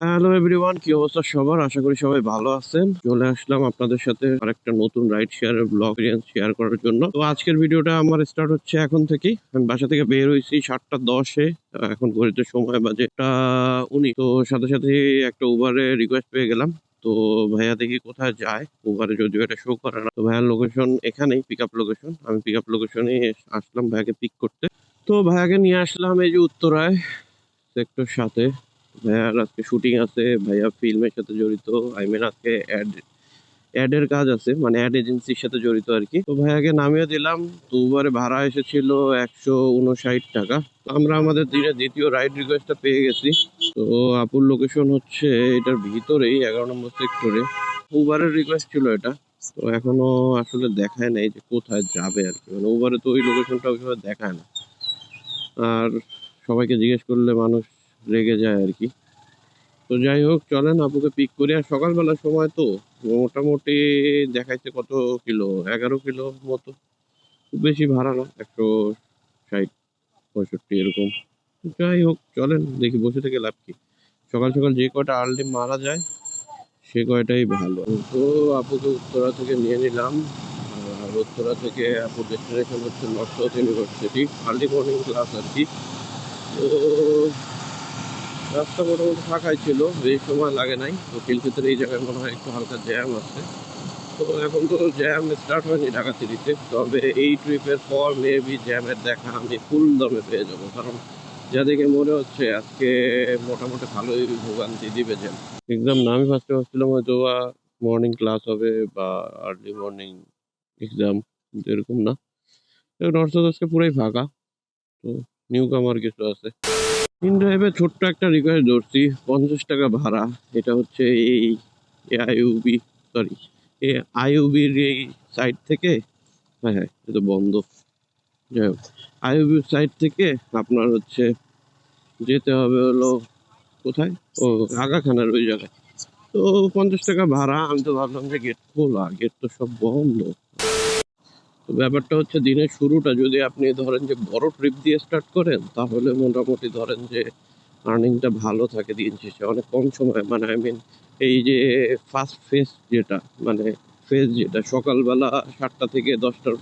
Hello everyone কি অবস্থা সবার? আশা করি সবাই ভালো আছেন। চলে আসলাম আপনাদের সাথে আরেকটা নতুন রাইড শেয়ারের ব্লগ শেয়ার করার জন্য। তো আজকের ভিডিওটা আমার স্টার্ট হচ্ছে এখন থেকেই। আমি বাসা থেকে বের হয়েছি সাতটা দশে। এখন ঘড়িতে সময় বাজে উনি তো সাথে সাথে একটা উবারে রিকোয়েস্ট পেয়ে গেলাম। তো ভাইয়া দেখি কোথায় যায়। উবারে যদিও এটা শো করে না। তো ভাইয়ার লোকেশন এখানেই পিক আপ লোকেশন আমি পিক আপ লোকেশনে আসলাম ভাইয়াকে পিক করতে। তো ভাইয়াকে নিয়ে আসলাম এই যে উত্তরায় সেক্টর সাথে ভাইয়ার আজকে শুটিং আছে, ভাইয়া ফিল্মের সাথে জড়িত আই মিন আজকে অ্যাড অ্যাডের কাজ আছে মানে অ্যাড এজেন্সির সাথে জড়িত আর কি। তো ভাইয়াকে নামিয়ে দিলাম তো উবারে ভাড়া এসেছিল একশো উনষাট টাকা। তো আমরা আমাদের দিনে দ্বিতীয় রাইড রিকোয়েস্টটা পেয়ে গেছি। তো আপুর লোকেশন হচ্ছে এটার ভিতরেই, এগারো নম্বর সেক্টরে উবারের রিকোয়েস্ট ছিল এটা। তো এখনও আসলে দেখায় নাই যে কোথায় যাবে আর কি। মানে উবারে তো ওই লোকেশনটা ওইভাবে দেখায় না। আর সবাইকে জিজ্ঞেস করলে মানুষ রেগে যায় আর কি। তো যাই হোক, চলেন আপুকে পিক করি। আর সকালবেলার সময় তো, মোটামুটি দেখাইছে কত কিলো? এগারো কিলো মতো। খুব বেশি ভাড়া না, একশো ষাট, পঁয়ষট্টি এরকম। যাই হোক, চলেন, দেখি বসে থেকে লাভ কি। সকাল সকাল যে কয়টা আর্লি মারা যায়, সে কয়টাই ভালো। তো আপুকে উত্তরা থেকে নিয়ে নিলাম। আর উত্তরা থেকে আপুর ডেস্টিনেশন হচ্ছে north university early morning class আর কি। তো রাস্তা মোটামুটি ফাঁকাই ছিল বেশি সময় লাগে নাই। তো খিলক্ষেতের এই জায়গায় মনে হয় একটু হালকা জ্যাম আছে। তো এখন তো জ্যাম স্টার্ট হয়নি ঢাকা সিটিতে। তবে এই ট্রিপের পর মেবি জ্যামের দেখা আমি ফুল দমে পেয়ে যাব। কারণ যা দেখে মনে হচ্ছে আজকে মোটামুটি ভালোই ভোগান্তি দিবে জ্যাম। এক্সাম না, আমি ফার্স্টে ভাবছিলাম হয়তো বা মর্নিং ক্লাস হবে বা আর্লি মর্নিং এক্সাম এরকম না। নর্থ আজকে পুরাই ফাঁকা। তো নিউ কামার কিছু আছে। ইন ড্রাইভে ছোট্ট একটা রিকোয়েস্ট ধরছি, পঞ্চাশ টাকা ভাড়া, এটা হচ্ছে এই আইউবি সরি এ আইউবির এই সাইড থেকে হ্যাঁ হ্যাঁ এটা বন্ধ। যাই হোক আইউবির সাইড থেকে আপনার হচ্ছে যেতে হবে হলো কোথায়? ও, আগাখানার ওই জায়গায়। তো পঞ্চাশ টাকা ভাড়া, আমি তো ভাবলাম যে গেট খোলা গেট তো সব বন্ধ। তো ব্যাপারটা হচ্ছে দিনের শুরুটা যদি আপনি ধরেন যে বড় ট্রিপ দিয়ে স্টার্ট করেন, তাহলে মোটামুটি ধরেন যে আর্নিংটা ভালো থাকে দিন শেষে। অনেক কম সময় মানে আই মিন এই যে ফার্স্ট ফেজ যেটা মানে ফেজ যেটা, সকালবেলা সাতটা থেকে দশটার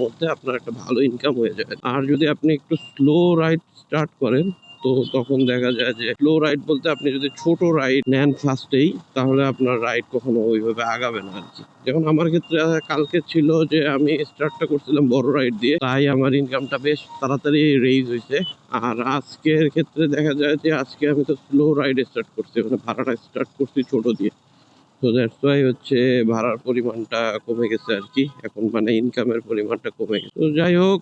মধ্যে আপনার একটা ভালো ইনকাম হয়ে যায়। আর যদি আপনি একটু স্লো রাইড স্টার্ট করেন তো তখন দেখা যায় যে স্লো রাইড বলতে আপনি যদি ছোট রাইড নেন ফার্স্টেই তাহলে আপনার রাইড কখনো ওইভাবে আগাবে না আর কি। যেমন আমার ক্ষেত্রে কালকে ছিল যে আমি স্টার্টটা করছিলাম বড় রাইড দিয়ে, তাই আমার ইনকামটা বেশ তাড়াতাড়ি রেইজ হয়েছে আর আজকের ক্ষেত্রে দেখা যায় যে আজকে আমি তো স্লো রাইড স্টার্ট করছি মানে ভাড়াটা স্টার্ট করছি ছোট দিয়ে। তো দ্যাটস ওয়াই হচ্ছে ভাড়ার পরিমাণটা কমে গেছে আর কি। এখন মানে ইনকামের পরিমাণটা কমে গেছে। তো যাই হোক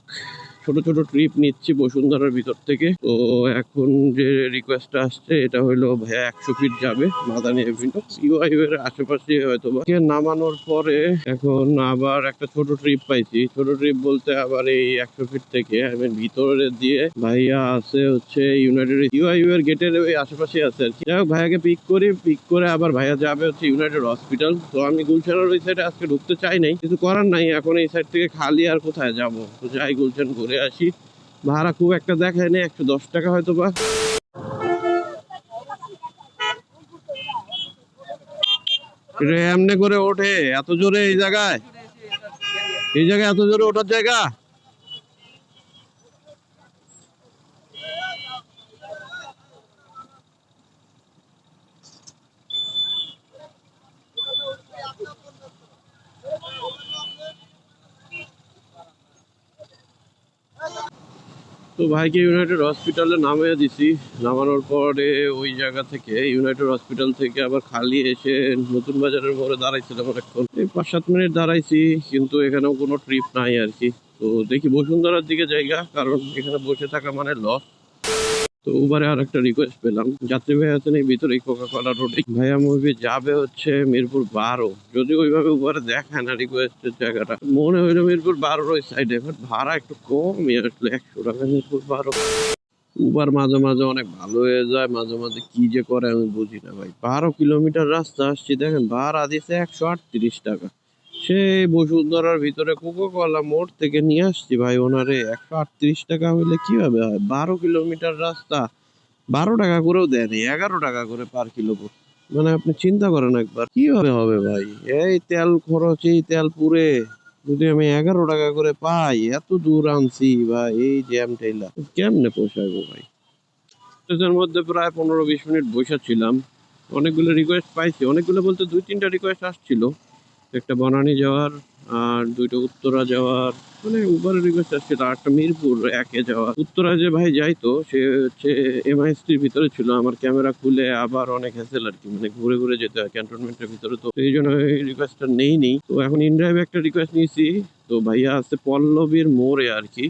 ছোট ছোট ট্রিপ নিচ্ছি বসুন্ধরার ভিতর থেকে। তো এখন যে রিকোয়েস্টটা আসছে, এটা হলো ভাইয়া একশো ফিট যাবে, মাদানি এভিনিউ ইউআই এর আশেপাশে হয়তো নামানোর পরে এখন আবার একটা ছোট ট্রিপ পাইছি। ছোট ট্রিপ বলতে আবার এই একশো ফিট থেকে ভিতরে দিয়ে ভাইয়া আছে হচ্ছে ইউনাইটেড ইউআইউ এর গেটের ওই আশেপাশে আছে আর কি। যাই হোক, ভাইয়াকে পিক করি। পিক করে আবার ভাইয়া যাবে হচ্ছে ইউনাইটেড হসপিটাল তো আমি গুলশানের ওই সাইডে আজকে ঢুকতে চাই নাই। কিছু করার নাই। এখন এই সাইড থেকে খালি আর কোথায় যাব? তো যাই গুলশান ঘুরে আসি। ভাড়া খুব একটা দেখায় নেই একশো দশ টাকা হয়তো বা। এমনি করে ওঠে, এত জোরে এই জায়গায়? এই জায়গায় এত জোরে ওঠার জায়গা? তো ভাইকে ইউনাইটেড হসপিটালে নামিয়ে দিছি। নামানোর পরে ওই জায়গা থেকে ইউনাইটেড হসপিটাল থেকে আবার খালি এসে নতুন বাজারের মোড়ে দাঁড়াইছিলাম অনেকক্ষণ। এই পাঁচ সাত মিনিট দাঁড়াইছি, কিন্তু এখানেও কোনো ট্রিপ নাই আর কি। তো দেখি বসুন্ধরার দিকে জায়গা, কারণ এখানে বসে থাকা মানে লস তো উবারে আর একটা রিকোয়েস্ট পেলাম। যাত্রী ভাই আছেন এই ভিতরে কোকা কলা রোডে ভাইয়া মুভি যাবে হচ্ছে মিরপুর বারো। যদি ওইভাবে উবারে দেখায় না রিকোয়েস্টের জায়গাটা। মনে হইল মিরপুর বারোর ওই সাইডে বাট ভাড়া একটু কমই আসলে। একশো টাকা মিরপুর বারো। উবার মাঝে মাঝে অনেক ভালো হয়ে যায়। মাঝে মাঝে কি যে করে আমি বুঝি না ভাই। বারো কিলোমিটার রাস্তা আসছি। দেখেন, ভাড়া দিছে একশো আটত্রিশ টাকা। সেই বসুন্ধরার ভিতরে কোকো কলা মোড় থেকে নিয়ে আসছি ভাই। ওনারে একশো আটত্রিশ টাকা হইলে কীভাবে হয়? বারো কিলোমিটার রাস্তা। বারো টাকা করেও দেয়নি, এগারো টাকা করে পার কিলো মানে আপনি চিন্তা করেন একবার, কীভাবে হবে ভাই? এই তেল খরচ, এই তেল পুরে যদি আমি এগারো টাকা করে পাই, এত দূর আনছি বা এই জ্যাম টেলা কেমনে পোষাবো ভাই? এর মধ্যে প্রায় পনেরো বিশ মিনিট বসে ছিলাম। অনেকগুলো রিকোয়েস্ট পাইছি। অনেকগুলো বলতে দুই তিনটা রিকোয়েস্ট আসছিল। একটা বনানী যাওয়ার, আর দুইটা উত্তরা যাওয়ার মানে উবারের রিকোয়েস্ট আসছিল, আর একটা মিরপুর একে যাওয়ার। উত্তরা যে ভাই যাইতো, সে হচ্ছে এমআইএসটির ভিতরে ছিল, আমার ক্যামেরা খুলে আবার অনেক হ্যাসেল আর কি মানে ঘুরে ঘুরে যেতে হয় ক্যান্টনমেন্টের ভিতরে তো। এই জন্য এই রিকোয়েস্টটা নেই নি তো এখন ইনড্রাইভে একটা রিকোয়েস্ট নিয়েছি, তো ভাইয়া আছে পল্লবীর মোড়ে আর কি।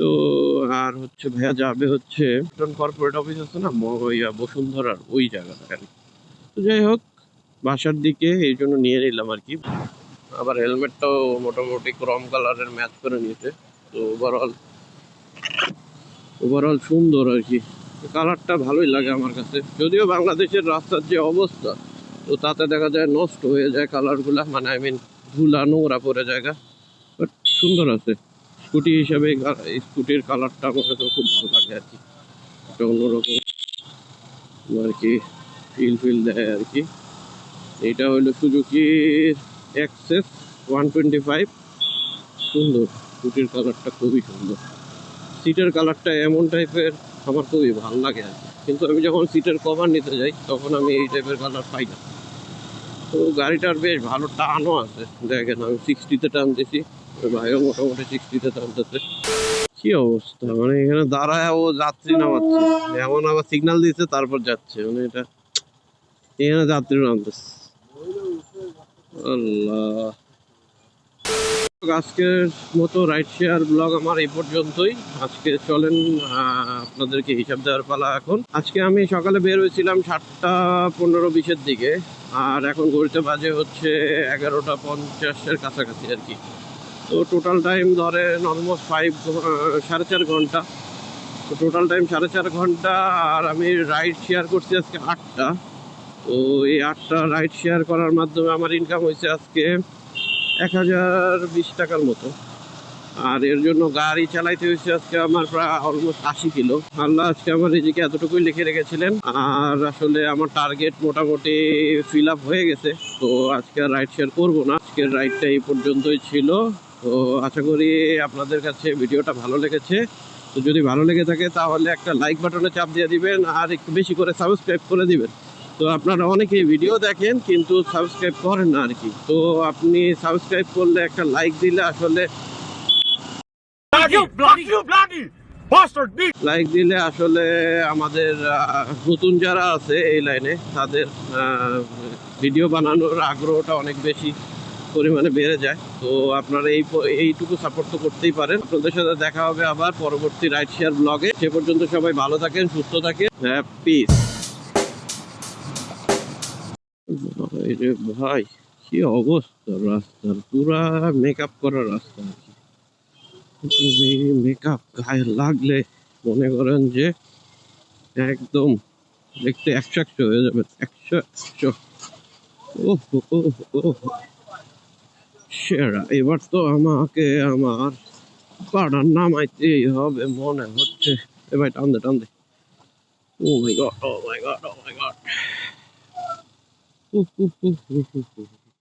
তো, আর হচ্ছে ভাইয়া যাবে হচ্ছে কর্পোরেট অফিস আছে না বসুন্ধরার ওই জায়গাটা আর কি। তো যাই হোক বাসার দিকে এই জন্য নিয়ে নিলাম আর কি। আবার হেলমেটটাও মোটামুটি ক্রম কালারের ম্যাচ করে নিয়েছে। তো ওভারঅল ওভারঅল সুন্দর আর কি। কালারটা ভালোই লাগে আমার কাছে। যদিও বাংলাদেশের রাস্তার যে অবস্থা, তো তাতে দেখা যায় নষ্ট হয়ে যায় কালারগুলা। মানে আই মিন ধুলা, নোংরা পড়ে জায়গা বাট সুন্দর আছে। স্কুটি হিসাবে স্কুটির কালারটা আমার কাছে খুব ভালো লাগে আর কি। একটা অন্যরকম আর কি ফিল ফিল দেয় আর কি। এটা হলো সুজুকির এক্সেস ওয়ান টোয়েন্টি ফাইভ সুন্দর স্কুটির কালারটা খুবই সুন্দর। সিটের কালারটা এমন টাইপের আমার খুবই ভালো লাগে আর কিন্তু আমি যখন সিটের কভার নিতে যাই, তখন আমি এই টাইপের কালার পাই না। তো গাড়িটার বেশ ভালো টানও আছে। দেখেন, আমি সিক্সটিতে টানতেছি ওই ভাইও মোটামুটি সিক্সটিতে টানতেছে। কি অবস্থা? মানে এখানে দাঁড়ায় ও যাত্রী নামাচ্ছে। এমন আবার সিগন্যাল দিচ্ছে তারপর যাচ্ছে। মানে এটা, এখানে যাত্রী নামতেছে। আল্লাহ। আজকের মতো রাইড শেয়ার ব্লগ আমার এই পর্যন্তই। আজকে চলেন আপনাদেরকে হিসাব দেওয়ার পালা এখন। আজকে আমি সকালে বের হয়েছিলাম সাতটা পনেরো বিশের দিকে, আর এখন ঘুরতে বাজে হচ্ছে এগারোটা পঞ্চাশের কাছাকাছি আর কি। তো টোটাল টাইম ধরেন অলমোস্ট ফাইভ সাড়ে চার ঘণ্টা। তো টোটাল টাইম সাড়ে চার ঘণ্টা, আর আমি রাইড শেয়ার করছি আজকে আটটা। তো এই আটটা রাইড শেয়ার করার মাধ্যমে আমার ইনকাম হয়েছে আজকে এক হাজার বিশ টাকার মতো। আর এর জন্য গাড়ি চালাইতে হয়েছে আজকে আমার প্রায় অলমোস্ট আশি কিলো। আল্লাহ আজকে আমার নিজেকে এতটুকুই লিখে রেখেছিলেন। আর আসলে আমার টার্গেট মোটামুটি ফিল আপ হয়ে গেছে। তো আজকে রাইড শেয়ার করব না। আজকের রাইডটা এই পর্যন্তই ছিল। তো আশা করি আপনাদের কাছে ভিডিওটা ভালো লেগেছে। তো যদি ভালো লেগে থাকে তাহলে একটা লাইক বাটনে চাপ দিয়ে দিবেন। আর একটু বেশি করে সাবস্ক্রাইব করে দিবেন। তো আপনারা অনেকেই ভিডিও দেখেন কিন্তু সাবস্ক্রাইব করেন না আর কি তো আপনি সাবস্ক্রাইব করলে একটা লাইক দিলে আসলে! লাইক দিলে আসলে আমাদের নতুন যারা আছে এই লাইনে তাদের ভিডিও বানানোর আগ্রহটা অনেক বেশি পরিমাণে বেড়ে যায়। তো আপনারা এই এইটুকু সাপোর্ট তো করতেই পারেন। আপনাদের সাথে দেখা হবে আবার পরবর্তী রাইড শেয়ার ব্লগে সে পর্যন্ত সবাই ভালো থাকেন সুস্থ থাকেন। পিস রে ভাই, কি অবস্থা? রাস্তার পুরা মেকআপ করা রাস্তা আর মেকআপ গায়ে লাগলে মনে করেন যে একদম দেখতে একশো একশো হয়ে যাবে একশো একশো ও সেরা, এবার তো আমাকে আমার পাড়ার নামাইতেই হবে মনে হচ্ছে। এবার টান দে ও my god oh my god oh my god Uh, uh, uh, uh, uh.